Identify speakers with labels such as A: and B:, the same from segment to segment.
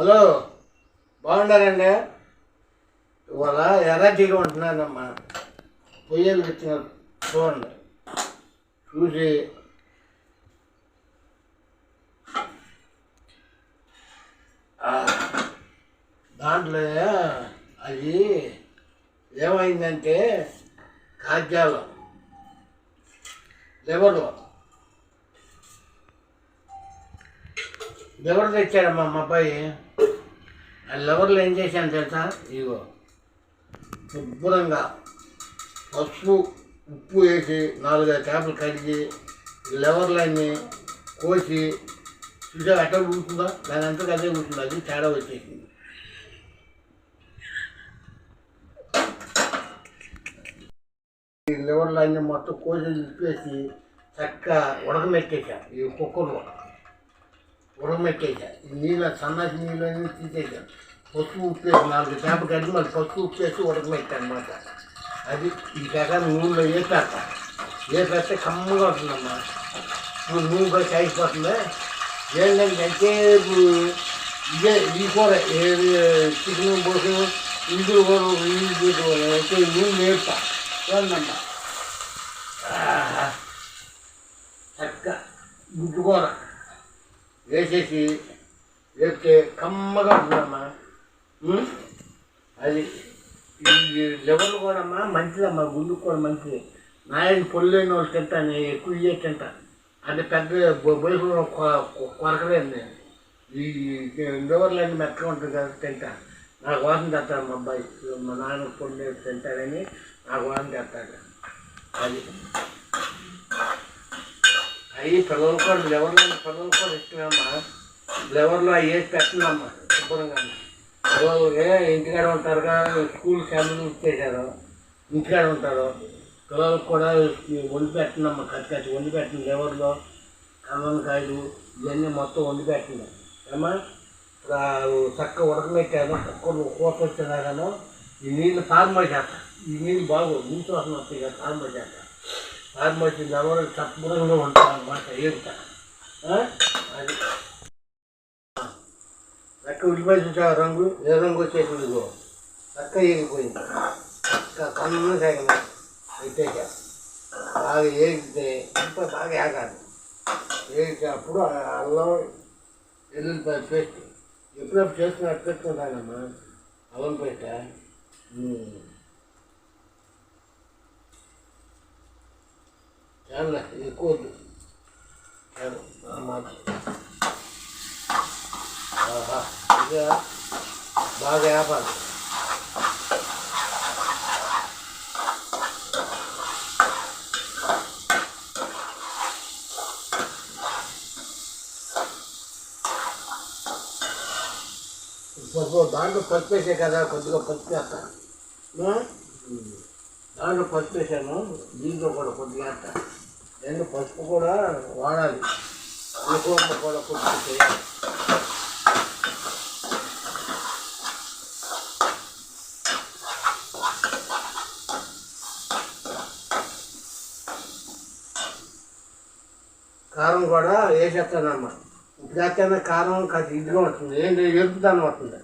A: Hello బాగున్నారండి ఇవాళ ఎర్రటీగా ఉంటున్నానమ్మా పొయ్యలు తెచ్చిన చూడండి. చూసి. దాంట్లో అది ఏమైందంటే కాజ్యాలు లివర్లో. ఎవరు తెచ్చాడమ్మా మా అబ్బాయి? ఆ లివర్లో ఏం చేశాను తెలుసా? ఇగో శుభ్రంగా పసుపు ఉప్పు వేసి నాలుగైదు చేపలు కడిగి లెవర్లన్నీ కోసి చూసా అట్ట ఉంటుందా దాని అంతా అదే ఉంటుంది అది తేడా వచ్చేసింది. ఈ లెవర్లన్నీ అన్నీ మొత్తం కోసి ఇప్పేసి చక్కగా ఉడకమెట్టేసా ఈ కుక్కర్లో. ఉడకమెట్టేసా నీళ్ళ సన్నటి నీళ్ళు అన్నీ తీసేసాను పసుపు ఉప్పేసి నాలుగు చేప కడిగి మళ్ళీ పసుపు ఉప్పేసి ఉడకమెట్టాను అది ఈ ప్రకారం నూనెలో వేసేస్త. వేసేస్తే కమ్మగా ఉంటుందమ్మా ఇప్పుడు నూనె కూడా కాగిపోతుంది ఏంటంటే ఎంతసేపు ఇదే ఈ కూర ఏది చికెన్ పోసు ఇందులో కూడా ఇందులో అయితే నూనె వేస్తా. చూడండమ్మా ఆహా. చక్కగా గుడ్డు కూర. వేసేసి వేస్తే కమ్మగా ఉందమ్మా. అది ఈ లెవెల్ కూడా అమ్మా మంచిదమ్మా గుండు కూడా మంచిది. నాయన పొల్లేని వాళ్ళు తింటాను ఎక్కువ ఇయ్యే తింటా. అది పెద్ద బొయ్యలో కొరకలేదు నేను. ఈ లివర్లు అన్నీ మెత్తగా ఉంటుంది కదా తింటా. నా కోసం తెస్తాడు మా అబ్బాయి. మా నాన్న పొల్లు తింటాడని నా కోసం తెస్తాడు. అది. అవి పిల్లలు కూడా లివర్లో కూడా ఇష్టమేమ్మా లెవర్లో అవి వేసి పెట్టినమ్మా శుభ్రంగా పిల్లలకి ఇంటికాడ ఉంటారుగా స్కూల్ సెలవులు ఇచ్చేసారు ఇంటికాడ ఉంటారు. పిల్లలకు కూడా వండి పెట్టినమ్మా కచ్చి కచ్చి వండి పెట్టింది లెవర్లో కన్నకాయలు ఇవన్నీ మొత్తం వండి పెట్టింది ఏమా చక్క ఆ తక్కువ ఉడకబెట్టాను వచ్చినా కోత ఈ నీళ్ళు ఫార్మల్ చేత ఈ నీళ్ళు బాగు నీళ్ళు వాసన వస్తాయి కదా ఫార్మల్ చేత ఆత్మహత్య వచ్చింది ఎవరు ఉంటారు అన్నమాట ఏమిట అది. చక్క ఉల్లిపాయ రంగు ఏ రంగు వచ్చేసింది ఇదిగో. చక్క ఏగిపోయింది. చక్క కన్ను సాగిన అయితే బాగా ఏగితే ఇంకా బాగా ఏగాలి. ఏగితే అప్పుడు ఆ అల్లం ఎల్లుల్లిపాయ పేస్ట్. ఎప్పుడప్పుడు చేసుకుని అట్టు పెట్టుకుంటానమ్మా. అల్లం పెట్ట చాలా ఎక్కువ వద్దు చాలు అన్నమాట ఆహా ఇక బాగా వ్యాపారం పసుపు దాంట్లో పసుపు వేసే కదా కొద్దిగా పసుపు వేస్తాను? దాంట్లో పసుపు వేసాను దీంట్లో కూడా కొద్దిగా వేస్తాను నేను పసుపు కూడా వాడాలి. అనుకోకుండా కూడా కొద్దిగా చేయాలి. కారం కూడా వేసేస్తానమ్మా ఇప్పుడు కారం కాస్త ఇదిగా ఉంటుంది ఏంటి ఎరుపుదానం వస్తుంది.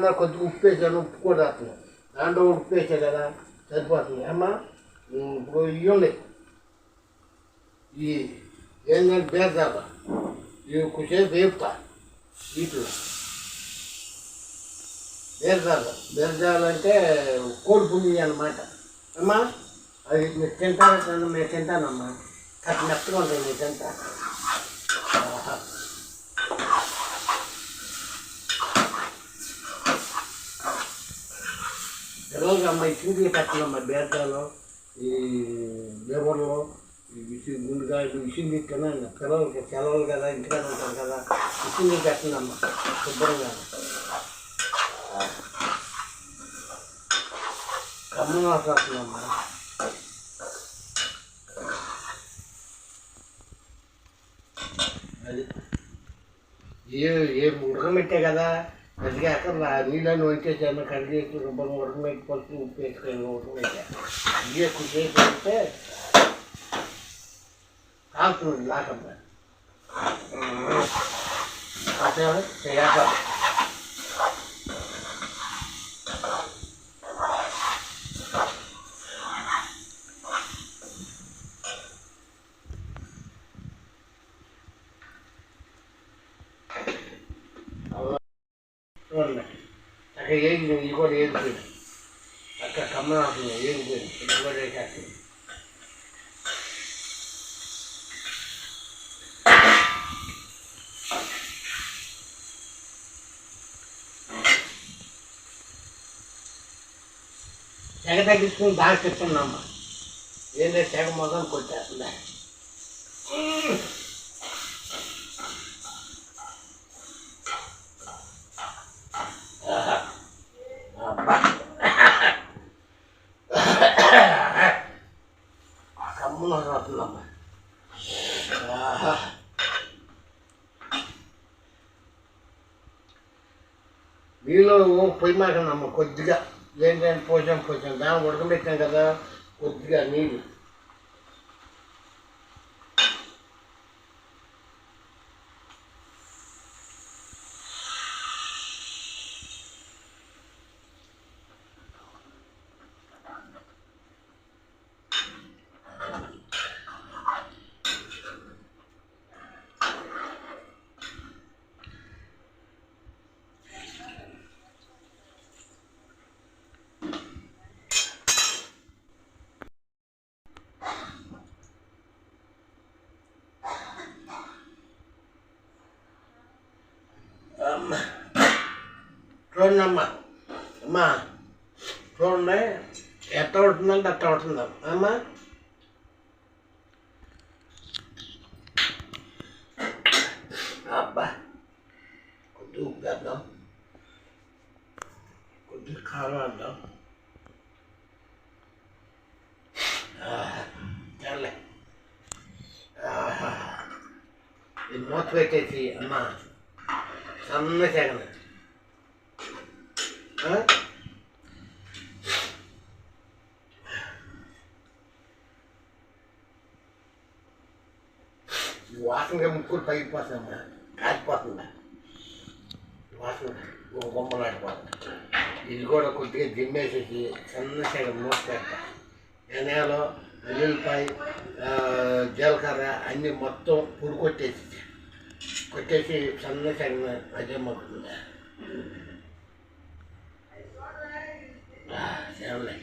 A: ఉప్పు కొద్దిగా ఉప్పు వేసాను ఉప్పు కూడా వేస్తున్నాను దాంట్లో ఉప్పు వేసా కదా సరిపోతుంది. అమ్మా ఇప్పుడు ఇవి ఉన్నాయి ఈ ఏంటంటే బేరదాకా ఇవి కొంచెంసేపు వేపుతా వీటిలో. బేరదాలు బేరదాలు అంటే కోడి పుంజి అన్నమాట. అమ్మా అది మీరు తింటారా మేము తింటానమ్మా. కట్టి మెత్తగా ఉంటుంది మీరు తింటా ఆహా. పిల్లలకి అమ్మ ఈ చింతలు పెట్టనమ్మా బేరదాలు ఈ లేబర్లో విసి గుండెకాయలు విసింది తినండి పిల్లలకి సెలవులు కదా ఇంటికాడ ఉంటారు కదా విసింది పెట్టండమ్మా శుభ్రంగా. కమ్మ వస్తుందమ్మా అది ఏ ఏ ఉడకమెట్టే కదా? అదిగాక నా నీళ్ళని వంచేసాను కడిగేసి రుబ్బను ఉడకమెట్టి పసుపు ఉప్పు వేసుకొని ఉడకమెట్టా ఇదే కుట్టేసి వస్తే కాలుతుంది లాకంతా అదే చేయాలి చూడండి ఏది ఇది కూడా ఏదిపోయింది అక్కడ కమ్మం అవుతుంది ఏదిపోయింది ఇది కూడా వేసేస్తుంది తెగ తగ్గించుకుని బాగా చెప్తున్నామ్మా ఏంటంటే తెగ మొదలు కొట్టేస్తుందా అబ్బా కమ్మున వస్తుందమ్మా ఆహా. నీళ్ళు పొయ్యి మాకనమ్మ కొద్దిగా ఏంటంటే పోసాం పోసాం దాన్ని ఉడకబెట్టాం కదా కొద్దిగా నీళ్ళు అమ్మ చూడండి అమ్మా అమ్మా చూడండి ఎట్ట ఉంటుందంటే అట్ట ఉంటుంది? అమ్మా. అబ్బా కొద్ది ఉప్పు వేద్దాం. కొద్ది కారం వేద్దాం. ఆహా, చాలే ఆహా. ఇది మూత పెట్టేసి అమ్మ సన్న సెగన వాసనగా ముక్కులు పగిలిపోతుందమ్మా కాలిపోతుందా వాసన బొమ్మలాడిపోతుంది ఇది కూడా కొద్దిగా దిమ్మేసేసి సన్న సైడ్ మూసేస్తా పెడతా ధనియాలు జీలకర్ర అన్నీ మొత్తం పొడి కొట్టేసి కొట్టేసి సన్న సైడ్ అదే మొక్కుతుంది సేవలే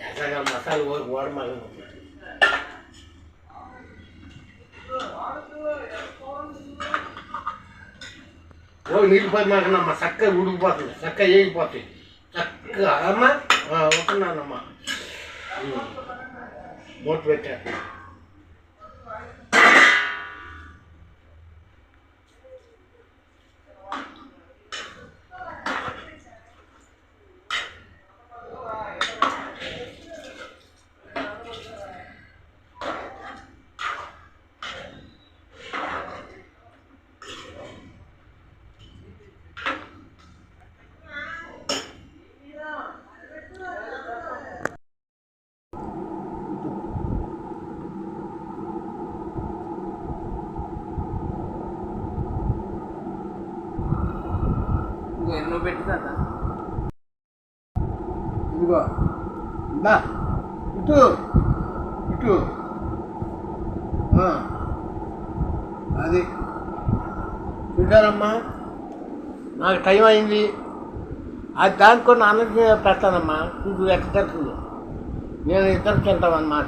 A: ఎక్కగా మసాలా ఓడి ఓడమగం ఓ నీళ్ళు పోయి మాకనమ్మా చక్కగా ఉడికిపోతుంది చక్కగా వేగిపోతాయి చక్కగా అమ్మా ఉంటున్నానమ్మా మూట పెట్టా
B: ఇంకో పెట్టిందా
A: ఇదిగో బా ఇటు. ఇటు అది. చూడారమ్మా నాకు టైం అయింది. అది దానికో నాన్నకి పెడతానమ్మా చూడు ఎక్కడ నేను ఇద్దరు తింటామన్నమాట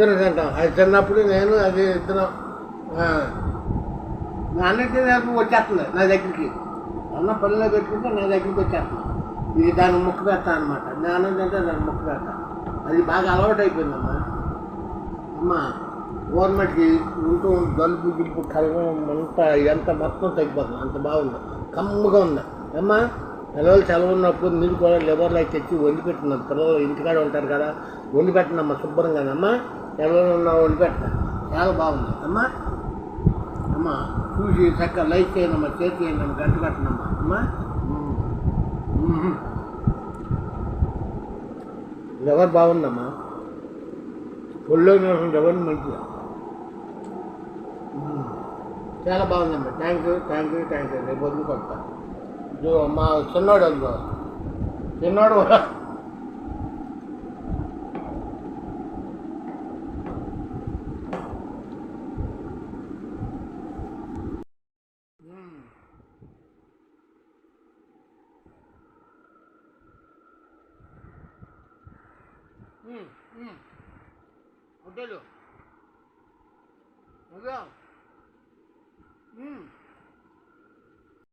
A: ఇద్దరు తింటాం. అది తిన్నప్పుడు నేను అది ఇద్దరం. ఆ. నాన్నకి నాకు వచ్చేస్తుంది నా దగ్గరికి. అన్న పనిలో పెట్టుకుంటే నా దగ్గరికి వచ్చేస్తుంది. ఇది దాన్ని ముక్క పెడతాను అనమాట నాన్న తింటే దాన్ని ముక్క పెడతాను అది బాగా అలవాటు అయిపోయిందమ్మా అమ్మా గవర్నమెంట్కి ఉంటూ గలుపు గిలుపు కలగం అంతా ఎంత మొత్తం తగ్గిపోతుంది. అంత బాగుంది. కమ్ముగా ఉంది. అమ్మా పిల్లలు సెలవు ఉన్నప్పుడు మీరు కూడా లివర్లు అయితే తెచ్చి వండి పెట్టినాం. పిల్లలు ఇంటికాడ ఉంటారు కదా వండి పెట్టినమ్మా శుభ్రంగా. అమ్మా సెలవులు ఉన్నా వండి పెట్టిన చాలా బాగుంది. అమ్మా అమ్మా చూసి చక్కగా లైక్ చేయనమ్మా చేతి చేయండి గంట కట్టనమ్మా. అమ్మా ఎవరు బాగుందమ్మా. ఒళ్ళో ఎవరు మంచిగా. చాలా బాగుందమ్మా. Thank you thank you thank you రేపు వదిలి కొడతా. మా చిన్నోడు అందుకో చిన్నోడు కూడా మ్మ్. మ్మ్. మ్మ్. వద్దలు వద్దా మ్మ్.